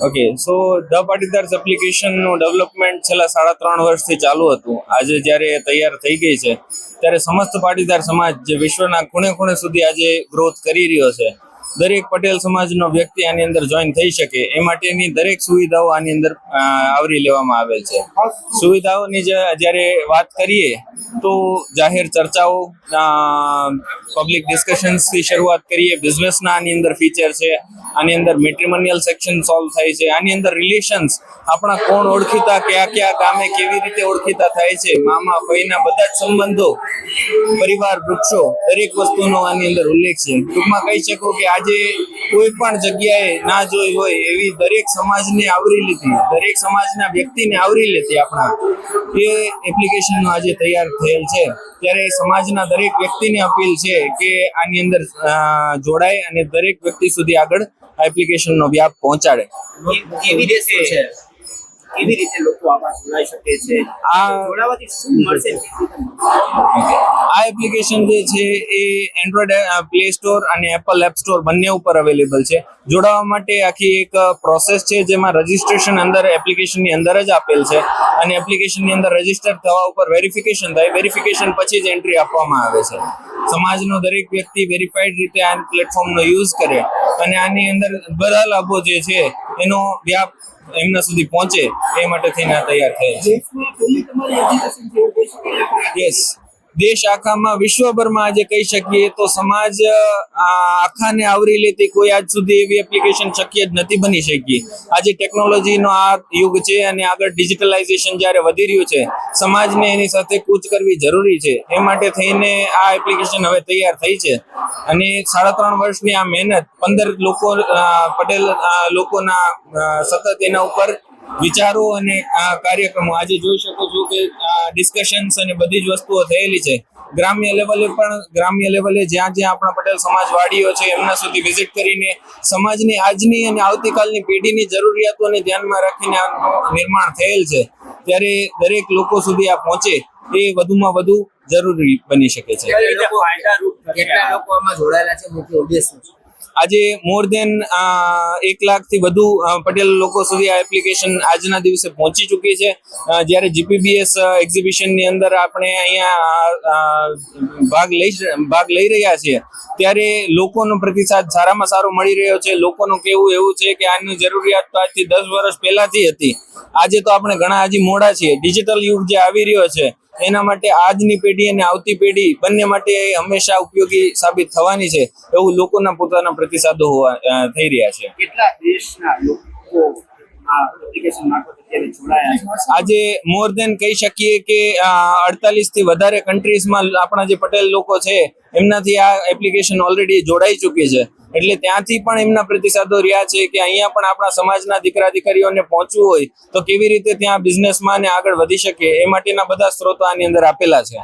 Okay so the Patidars એપ્લિકેશનનું development છેલ્લા સાડા ત્રણ વર્ષથી ચાલુ હતું. આજે જ્યારે તૈયાર થઈ ગઈ છે, ત્યારે સમસ્ત પાટીદાર સમાજ જે વિશ્વના ખૂણે ખૂણે સુધી આજે ગ્રોથ કરી રહ્યો છે. દરેક પટેલ સમાજનો વ્યક્તિ આની અંદર જોઈન થઈ શકે. એ માટેની દરેક સુવિધાઓ આની અંદર આવરી લેવામાં આવેલ છે. સુવિધાઓની જ્યારે વાત કરીએ, તો જાહેર ચર્ચાઓ પબ્લિક ડિસ્કશન્સથી શરૂઆત કરીએ બિઝનેસના આની અંદર ફીચર છે, આની અંદર મેટ્રિમોનિયલ સેક્શન સોલ્વ થાય છે, આની અંદર રિલેશન્સ આપણા કોણ ઓળખીતા, કયા કયા ગામે કેવી રીતે ઓળખીતા થાય છે, મામા, ભાઈના બધા જ સંબંધો, પરિવાર, વૃક્ષો, દરેક વસ્તુનો આની અંદર ઉલ્લેખ છે. ટૂંકમાં કહી શકો કે આજે કોઈ પણ જગ્યાએ ના જોઈ હોય એવી દરેક સમાજને આવરી લીધી. દરેક સમાજના વ્યક્તિને આવરી લેતી આપણા એ એપ્લિકેશન આજે તૈયાર થયેલ છે. ત્યારે સમાજના દરેક વ્યક્તિને અપીલ છે કે આની અંદર જોડાય અને દરેક વ્યક્તિ સુધી આગળ આ એપ્લિકેશનનો વ્યાપ પહોંચાડે. એવી છે? કેવી રીતે લોકો આમાં જોડાઈ શકે છે? આ જોડાવાથી શું મળશે? આ એપ્લિકેશન જે છે એ એન્ડ્રોઈડ પ્લે સ્ટોર અને એપલ એપ સ્ટોર બંને ઉપર અવેલેબલ છે. જોડાવા માટે આખી એક પ્રોસેસ છે જેમાં રજીસ્ટ્રેશન અંદર એપ્લિકેશનની અંદર જ આપેલ છે અને એપ્લિકેશનની અંદર રજિસ્ટર થવા ઉપર વેરિફિકેશન થાય. વેરિફિકેશન પછી જ એન્ટ્રી આપવામાં આવે છે. સમાજનો દરેક વ્યક્તિ વેરીફાઈડ રીતે આ પ્લેટફોર્મનો યુઝ કરે. અને આની અંદર બધા લાભો જે છે એનો વ્યાપ એમના સુધી પહોંચે એ માટે થઈને આ તૈયાર થયા છે. યસ દેશ આખામાં વિશ્વભરમાં આજે કહી શકીએ તો સમાજ આખાને આવરી લેતી કોઈ આજ સુધી એવી એપ્લિકેશન શક્ય જ નથી બની શકી. આજે ટેકનોલોજીનો આ યુગ છે અને આગળ ડિજિટલાઇઝેશન જ્યારે વધી રહ્યું છે, સમાજને એની સાથે કૂચ કરવી જરૂરી છે. એ માટે થઈને આ એપ્લિકેશન હવે તૈયાર થઈ છે. અને સાડા ત્રણ વર્ષની આ મહેનત પંદર લોકો પટેલ લોકોના સતત એના ઉપર વિચારો અને આ કાર્યક્રમો. આજે જોઈ શકો છો કે ડિસ્કશન્સ અને બધી જ વસ્તુઓ થયેલી છે. ગ્રામ્ય લેવલે પણ ગ્રામ્ય લેવલે જ્યાં જ્યાં આપણા પટેલ સમાજવાડીઓ છે એમના સુધી વિઝિટ કરીને સમાજની આજની અને આવતીકાલની પેઢીની જરૂરિયાતોને ધ્યાનમાં રાખીને આનું નિર્માણ થયેલ છે. ત્યારે દરેક લોકો સુધી આ પહોંચે એ વધુમાં વધુ જરૂરી બની શકે છે. કેટલા લોકો આમાં જોડાયેલા છે મુખ્ય ઉદ્દેશ શું છે? આજે મોર દેન એક લાખથી વધુ પટેલ લોકો સુધી આ એપ્લિકેશન આજના દિવસે પહોંચી ચૂકી છે. જ્યારે જીપીબીએસ એક્ઝિબિશનની અંદર આપણે અહીંયા ભાગ લઈ ભાગ લઈ રહ્યા છીએ, ત્યારે લોકોનો પ્રતિસાદ સારામાં સારો મળી રહ્યો છે. લોકોનું કેવું એવું છે કે આની જરૂરિયાત તો આજથી દસ વર્ષ પહેલાથી હતી. આજે તો આપણે ઘણા હજી મોડા છીએ. ડિજિટલ યુગ જે આવી રહ્યો છે એના માટે આજની પેઢી અને આવતી પેઢી બંને માટે હંમેશા ઉપયોગી સાબિત થવાની છે એવું લોકોના પોતાના પ્રતિસાદો હોવા થઈ રહ્યા છે. કેટલા દેશના લોકો આજે મોર દેન કહી શકીએ કે અડતાલીસથી વધારે કન્ટ્રીઝમાં આપણા જે પટેલ લોકો છે એમનાથી આ એપ્લિકેશન ઓલરેડી જોડાઈ ચૂકી છે. એટલે ત્યાંથી પણ એમના પ્રતિસાદો રહ્યા છે કે અહીંયા પણ આપણા સમાજના દીકરા દીકરીઓને પહોંચવું હોય તો કેવી રીતે ત્યાં બિઝનેસમાં આગળ વધી શકે એ માટેના બધા સ્ત્રોતો આની અંદર આપેલા છે.